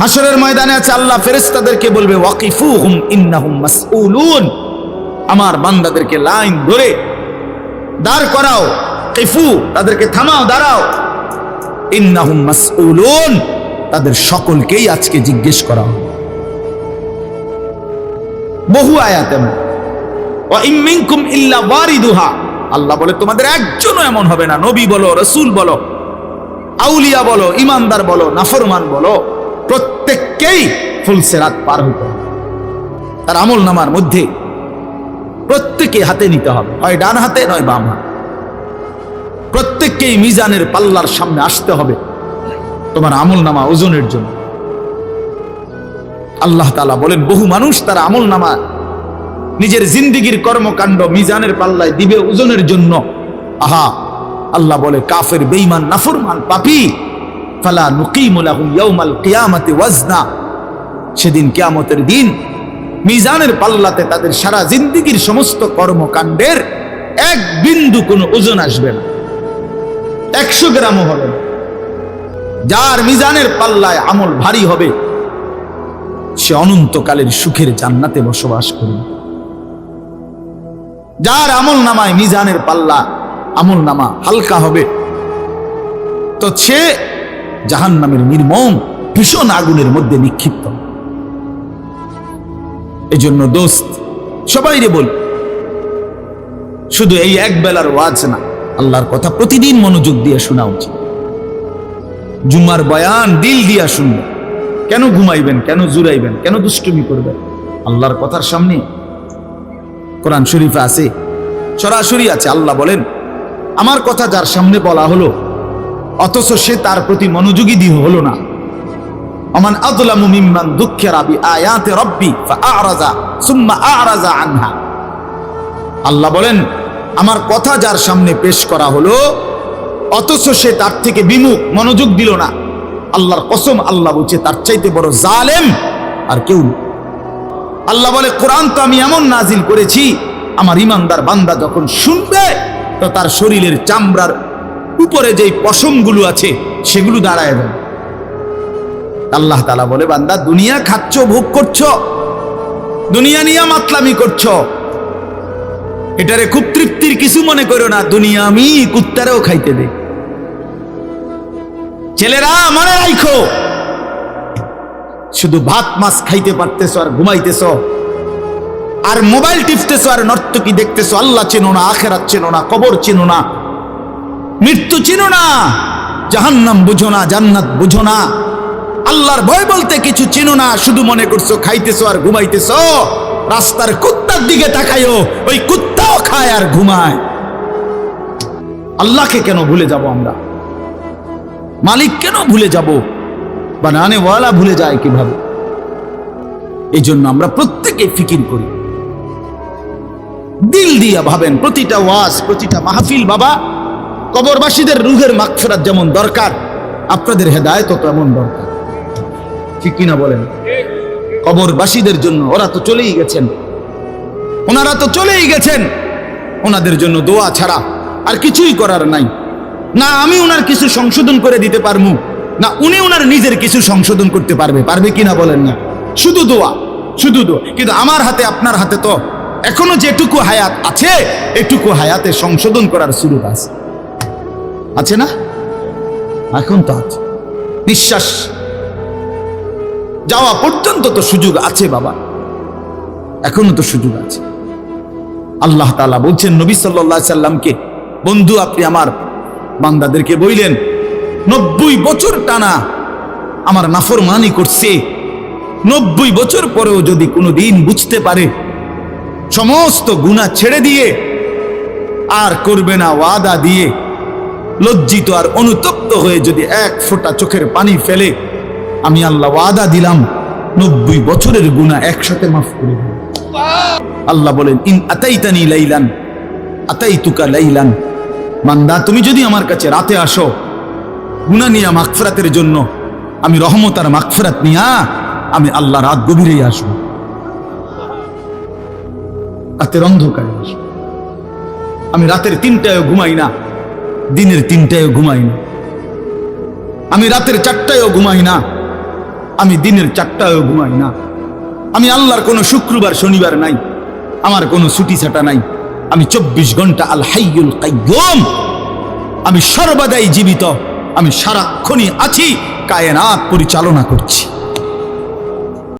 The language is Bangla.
হাসরের ময়দানে আছে আল্লাহ, ফেরেশতাদেরকে বলবে, ওয়াকিফুহুম ইন্নাহুম মাসউলুন। আমার বান্দাদেরকে লাইন ধরে দাঁড় করাও, কিফু, তাদেরকে থামাও, দাঁড়াও। ইন্নাহুম মাসউলুন, তাদের সকলকেই আজকে জিজ্ঞেস করা হবে বহু আয়াত এমন। ওয়া ইম মিনকুম ইল্লা ওয়ারিদুহা। আল্লাহ বলে, তোমাদের একজনও এমন হবে না। নবী বলো, রসূল বলো, আউলিয়া বলো, ইমানদার বলো, নাফরমান বলো। প্রত্যেককেই ফুলসেরাত পার হতে হবে। তার আমল নামার মধ্যে প্রত্যেকে হাতে নিতে হবে। হয় ডান হাতে, নয় বাম হাতে। প্রত্যেককেই মিজানের পাল্লার সামনে আসতে হবে তোমার আমল নামা ওজনের জন্য। আল্লাহ তালা বলেন, বহু মানুষ তার আমল নামা নিজের জিন্দিগির কর্মকাণ্ড মিজানের পাল্লায় দিবে ওজনের জন্য। আহা, আল্লাহ বলে, কাফের, বেঈমান, নাফরমান, পাপি ফালা নুকিমু লাহুম ইয়াউমাল কিয়ামাতি ওয়াজনা। সেদিন কিয়ামতের দিন মিজানের পাল্লাতে তাদের সারা জিন্দিগির সমস্ত কর্মকাণ্ডের এক বিন্দু কোনো ওজন আসবে না। একশো গ্রামও হবে যার মিজানের পাল্লায় আমল ভারী হবে, সে অনন্তকালের সুখের জান্নাতে বসবাস করবে। যার আমল নামায় মিজানের পাল্লা আমল নামা হালকা হবে, তো সে জাহান নামের নির্মম, ভীষণ আগুনের মধ্যে নিক্ষিপ্ত। এই জন্য দোস্ত সবাই রে বল, শুধু এই এক বেলার ওয়াজ না, আল্লাহর কথা প্রতিদিন মনোযোগ দিয়ে শোনা উচিত। জুমার বয়ান দিল দিয়া শুনবেন কেন ঘুমাইবেন, কেন জুরাইবেন কেন দুষ্টুমি করবেন? আল্লাহর কথার সামনে কোরআন শরীফে আছে, সরাসরি আছে, আল্লাহ বলেন, আমার কথা যার সামনে বলা হলো অথচ সে তার প্রতি মনোযোগী দিয়ে হলো না। অমান আদলামু মিম্মান দুঃখের আবি আয়াতে রব্বি আরাজা সুম্মা আরাজা আনহা। আল্লাহ বলেন, আমার কথা যার সামনে পেশ করা হলো, অথচ সে তার থেকে বিমুখ, মনোযোগ দিল না। আল্লাহর কসম, আল্লাহ বলছে, তার চাইতে বড় জালেম আর কেউ আল্লাহ বলে, কোরআন তো আমি এমন নাজিল করেছি, আমার ইমানদার বান্দা যখন শুনবে, তো তার শরীরের চামড়ার উপরে যেই পশমগুলো আছে, সেগুলো দাঁড়ায় যাবে আল্লাহ তালা বলে, বান্দা, দুনিয়া খাচ্ছ, ভোগ করছ, দুনিয়া নিয়ে মাতলামি করছ। এটারে খুব তৃপ্তির কিছু মনে করো না, দুনিয়া আমি কুত্তারেও খাইতে দে ছেলেরা, মনে রাখো শুধু ভাত, মাছ খাইতে পারতেছ আর ঘুমাইতেছ, আর মোবাইল টিপতেছ আর নর্তকি দেখতেছ, আল্লাহ চেনো না, আখেরাত চেনো না, কবর চেনো না। মৃত্যু চিনো না। জাহান্নাম বুঝো না, জান্নাত বুঝো না। আল্লাহর ভয় বলতে কিছু চিনো না, শুধু মনে করছ খাইতেছো আর ঘুমাইতেছো। রাস্তার কুত্তার দিকে তাকায়ও, ওই কুত্তাও খায় আর ঘুমায়। আল্লাহকে কেন ভুলে যাব আমরা? মালিক কেন ভুলে যাব? বানানে ওয়ালা ভুলে যায় কীভাবে? এই জন্য আমরা প্রত্যেকে ফিকির করি। দিল দিয়া ভাবেন, প্রতিটা ওয়াজ, প্রতিটা মাহফিল বাবা কবরবাসীদের রুহের মাগফিরাত যেমন দরকার, আপনাদের হেদায়ত তেমন দরকার। ঠিক কিনা বলেন? কবরবাসীদের জন্য ওরা তো চলেই গেছেন। ওনারা তো চলেই গেছেন। ওনাদের জন্য দোয়া ছাড়া আর কিছুই করার নাই। না আমি ওনার কিছু সংশোধন করে দিতে পারব, না উনি ওনার নিজের কিছু সংশোধন করতে পারবে। পারবে কিনা বলেন না? শুধু দোয়া শুধু দোয়া। কিন্তু আমার হাতে, আপনার হাতে তো এখনও যেটুকু হায়াত আছে, এটুকু হায়াতে সংশোধন করার সুযোগ আছে। আছে না? এখন তো আছে। নিঃশ্বাস। যাওয়া পর্যন্ত তো সুযোগ আছে বাবা। এখনও তো সুযোগ আছে। আল্লাহ তালা বলছেন নবী সাল্লা সাল্লামকে বন্ধু আপনি আমার বান্দাদেরকে বইলেন নব্বই বছর টানা আমার নাফরমানি করছে। নব্বই বছর পরেও যদি কোনো দিন বুঝতে পারে সমস্ত গুণা ছেড়ে দিয়ে আর করবে না ওয়াদা দিয়ে লজ্জিত আর অনুতপ্ত হয়ে যদি এক ফোঁটা চোখের পানি ফেলে, আমি আল্লাহ ওয়াদা দিলাম, নব্বই বছরের গুণা একসাথে মাফ করে আল্লাহ বলেন, ইন আতাইতানি লাইলান, আতাইতুকা লাইলান। মান্দা তুমি যদি আমার কাছে রাতে আসো গুনা নিয়া মাগফিরাতের জন্য, আমি রহমত আর মাগফিরাত নিয়া, আমি আল্লাহ রাত গভীরেই আসব। রাতের অন্ধকারে আসব। আমি রাতের তিনটায় ঘুমাই না। দিনের তিনটায় ঘুমাই না। আমি রাতের চারটায়ও ঘুমাই না। আমি দিনের চারটায়ও ঘুমাই না। আমি আল্লাহর কোনো শুক্রবার, শনিবার নাই। আমার কোনো ছুটি ছাটা নাই। আমি চব্বিশ ঘণ্টা আল হাইয়ুল কাইয়ুম আমি সর্বদাই জীবিত। আমি সারাক্ষণই আছি। কায়নাত পরিচালনা করছি।